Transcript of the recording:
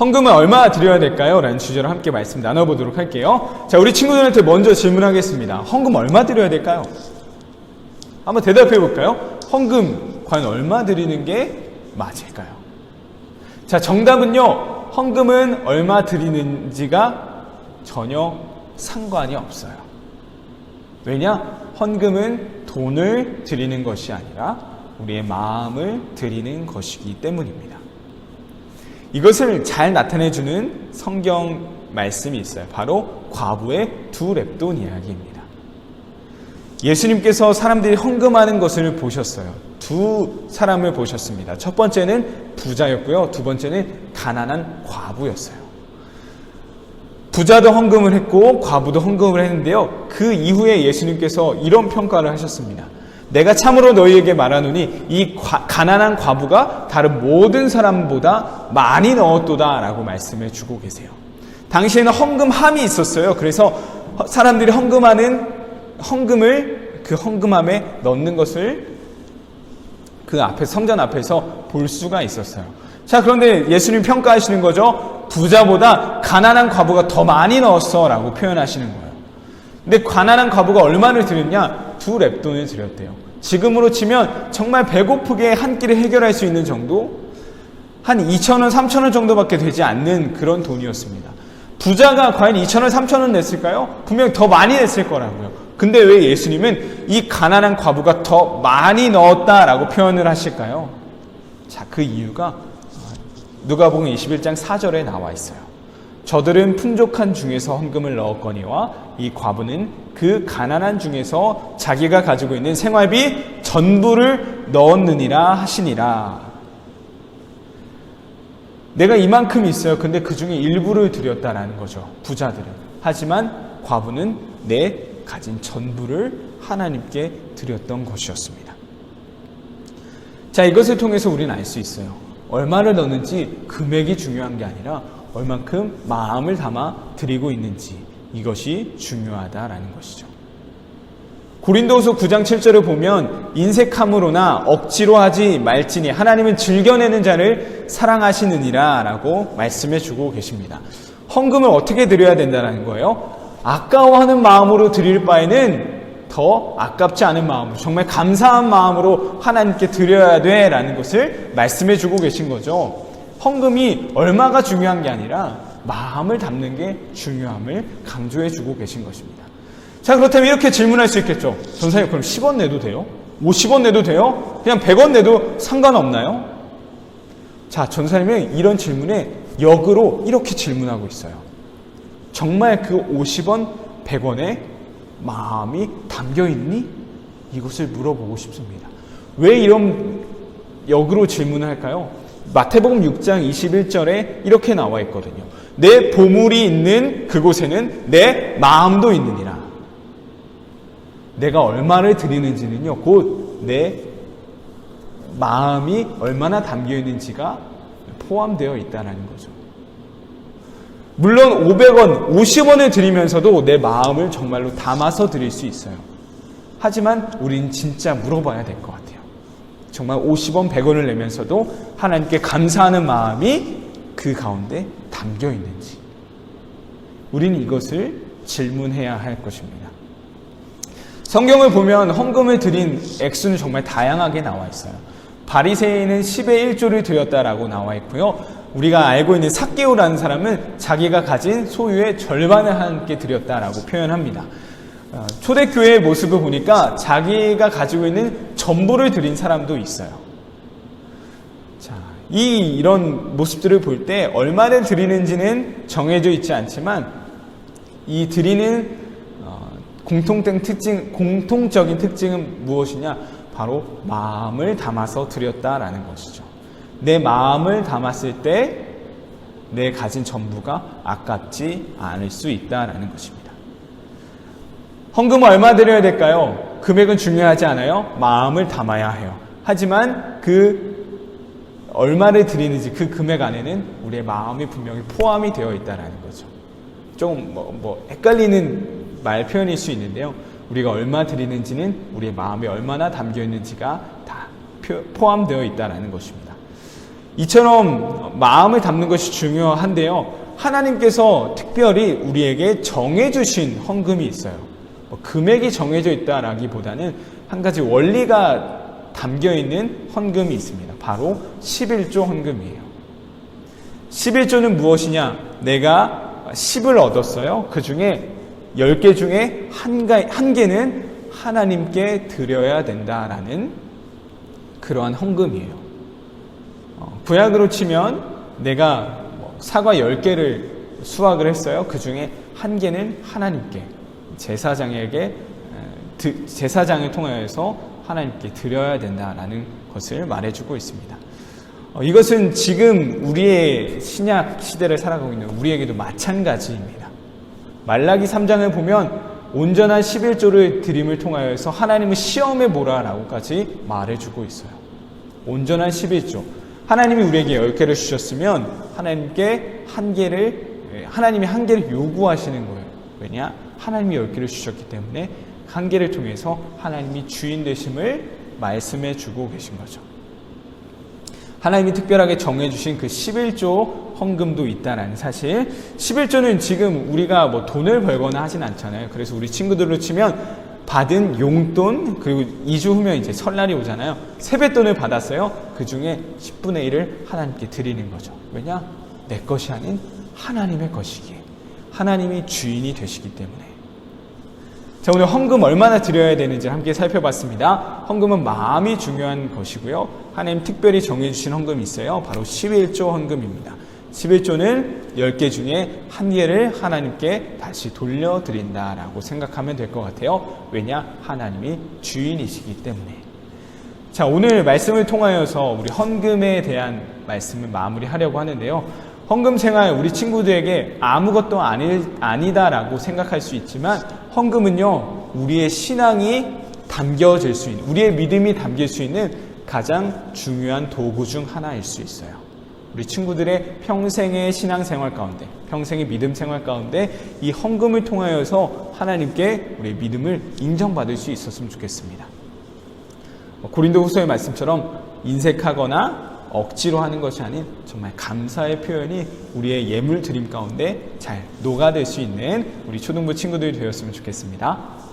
헌금은 얼마 드려야 될까요? 라는 주제로 함께 말씀 나눠보도록 할게요. 자, 우리 친구들한테 먼저 질문하겠습니다. 헌금 얼마 드려야 될까요? 한번 대답해 볼까요? 헌금 과연 얼마 드리는 게 맞을까요? 자, 정답은요. 헌금은 얼마 드리는지가 전혀 상관이 없어요. 왜냐? 헌금은 돈을 드리는 것이 아니라 우리의 마음을 드리는 것이기 때문입니다. 이것을 잘 나타내주는 성경 말씀이 있어요. 바로 과부의 두 랩돈 이야기입니다. 예수님께서 사람들이 헌금하는 것을 보셨어요. 두 사람을 보셨습니다. 첫 번째는 부자였고요. 두 번째는 가난한 과부였어요. 부자도 헌금을 했고 과부도 헌금을 했는데요. 그 이후에 예수님께서 이런 평가를 하셨습니다. 내가 참으로 너희에게 말하노니 이 과- 가난한 과부가 다른 모든 사람보다 많이 넣었도다라고 말씀해 주고 계세요. 당시에는 헌금함이 있었어요. 그래서 허- 사람들이 헌금하는 헌금을 그 헌금함에 넣는 것을 그 앞에 성전 앞에서 볼 수가 있었어요. 자, 그런데 예수님 평가하시는 거죠. 부자보다 가난한 과부가 더 많이 넣었어라고 표현하시는 거예요. 근데 가난한 과부가 얼마를 드렸냐? 두 랩돈을 드렸대요. 지금으로 치면 정말 배고프게 한 끼를 해결할 수 있는 정도? 한 2천원, 3천원 정도밖에 되지 않는 그런 돈이었습니다. 부자가 과연 2천원, 3천원 냈을까요? 분명 더 많이 냈을 거라고요. 근데 왜 예수님은 이 가난한 과부가 더 많이 넣었다라고 표현을 하실까요? 자, 그 이유가 누가복음 21장 4절에 나와 있어요. 저들은 풍족한 중에서 헌금을 넣었거니와 이 과부는 그 가난한 중에서 자기가 가지고 있는 생활비 전부를 넣었느니라 하시니라. 내가 이만큼 있어요. 근데 그 중에 일부를 드렸다라는 거죠. 부자들은. 하지만 과부는 내 가진 전부를 하나님께 드렸던 것이었습니다. 자, 이것을 통해서 우리는 알 수 있어요. 얼마를 넣는지 금액이 중요한 게 아니라 얼만큼 마음을 담아 드리고 있는지 이것이 중요하다라는 것이죠. 고린도후서 9장 7절을 보면 인색함으로나 억지로 하지 말지니 하나님은 즐겨내는 자를 사랑하시느니라라고 말씀해 주고 계십니다. 헌금을 어떻게 드려야 된다는 거예요? 아까워하는 마음으로 드릴 바에는 더 아깝지 않은 마음으로 정말 감사한 마음으로 하나님께 드려야 돼라는 것을 말씀해 주고 계신 거죠. 헌금이 얼마가 중요한 게 아니라 마음을 담는 게 중요함을 강조해 주고 계신 것입니다. 자, 그렇다면 이렇게 질문할 수 있겠죠. 전사님, 그럼 10원 내도 돼요? 50원 내도 돼요? 그냥 100원 내도 상관없나요? 자, 전사님은 이런 질문에 역으로 이렇게 질문하고 있어요. 정말 그 50원, 100원에 마음이 담겨 있니? 이것을 물어보고 싶습니다. 왜 이런 역으로 질문을 할까요? 마태복음 6장 21절에 이렇게 나와 있거든요. 내 보물이 있는 그곳에는 내 마음도 있느니라. 내가 얼마를 드리는지는요, 곧 내 마음이 얼마나 담겨 있는지가 포함되어 있다는 거죠. 물론 500원, 50원을 드리면서도 내 마음을 정말로 담아서 드릴 수 있어요. 하지만 우린 진짜 물어봐야 될 것 같아요. 정말 50원, 100원을 내면서도 하나님께 감사하는 마음이 그 가운데 담겨 있는지. 우리는 이것을 질문해야 할 것입니다. 성경을 보면 헌금을 드린 액수는 정말 다양하게 나와 있어요. 바리새인은 10의 1조를 드렸다라고 나와 있고요. 우리가 알고 있는 삭개오라는 사람은 자기가 가진 소유의 절반을 함께 드렸다라고 표현합니다. 어, 초대교회의 모습을 보니까 자기가 가지고 있는 전부를 드린 사람도 있어요. 자, 이 이런 모습들을 볼 때 얼마를 드리는지는 정해져 있지 않지만 이 드리는 어, 공통된 특징, 공통적인 특징은 무엇이냐? 바로 마음을 담아서 드렸다라는 것이죠. 내 마음을 담았을 때 내 가진 전부가 아깝지 않을 수 있다라는 것입니다. 헌금 얼마 드려야 될까요? 금액은 중요하지 않아요. 마음을 담아야 해요. 하지만 그 얼마를 드리는지 그 금액 안에는 우리의 마음이 분명히 포함이 되어 있다라는 거죠. 좀 뭐, 뭐 헷갈리는 말 표현일 수 있는데요. 우리가 얼마 드리는지는 우리의 마음에 얼마나 담겨 있는지가 다 포함되어 있다라는 것입니다. 이처럼 마음을 담는 것이 중요한데요. 하나님께서 특별히 우리에게 정해주신 헌금이 있어요. 뭐 금액이 정해져 있다라기보다는 한 가지 원리가 담겨 있는 헌금이 있습니다. 바로 11조 헌금이에요. 11조는 무엇이냐? 내가 10을 얻었어요. 그 중에 10개 중에 한, 가, 한 개는 하나님께 드려야 된다라는 그러한 헌금이에요. 어, 구약으로 치면 내가 뭐 사과 10개를 수확을 했어요. 그 중에 한 개는 하나님께, 제사장에게, 드, 제사장을 통하여서 하나님께 드려야 된다라는 것을 말해주고 있습니다. 어, 이것은 지금 우리의 신약 시대를 살아가고 있는 우리에게도 마찬가지입니다. 말라기 3장을 보면 온전한 11조를 드림을 통하여서 하나님을 시험해 보라라고까지 말해주고 있어요. 온전한 11조. 하나님이 우리에게 10개를 주셨으면 하나님께 한 개를 하나님이 한 개를 요구하시는 거예요. 왜냐? 하나님이 10개를 주셨기 때문에 한 개를 통해서 하나님이 주인 되심을 말씀해 주고 계신 거죠. 하나님이 특별하게 정해주신 그 11조 헌금도 있다라는 사실. 11조는 지금 우리가 뭐 돈을 벌거나 하진 않잖아요. 그래서 우리 친구들로 치면 받은 용돈 그리고 2주 후면 이제 설날이 오잖아요. 세뱃돈을 받았어요. 그 중에 10분의 1을 하나님께 드리는 거죠. 왜냐? 내 것이 아닌 하나님의 것이기에. 하나님이 주인이 되시기 때문에. 자, 오늘 헌금 얼마나 드려야 되는지 함께 살펴봤습니다. 헌금은 마음이 중요한 것이고요. 하나님 특별히 정해주신 헌금이 있어요. 바로 11조 헌금입니다. 11조는 10개 중에 한 개를 하나님께 다시 돌려드린다라고 생각하면 될 것 같아요. 왜냐? 하나님이 주인이시기 때문에. 자, 오늘 말씀을 통하여서 우리 헌금에 대한 말씀을 마무리하려고 하는데요. 헌금 생활 우리 친구들에게 아무것도 아니, 아니다라고 생각할 수 있지만 헌금은요, 우리의 신앙이 담겨질 수 있는, 우리의 믿음이 담길 수 있는 가장 중요한 도구 중 하나일 수 있어요. 우리 친구들의 평생의 신앙생활 가운데, 평생의 믿음 생활 가운데 이 헌금을 통하여서 하나님께 우리의 믿음을 인정받을 수 있었으면 좋겠습니다. 고린도 후서의 말씀처럼 인색하거나 억지로 하는 것이 아닌 정말 감사의 표현이 우리의 예물 드림 가운데 잘 녹아들 수 있는 우리 초등부 친구들이 되었으면 좋겠습니다.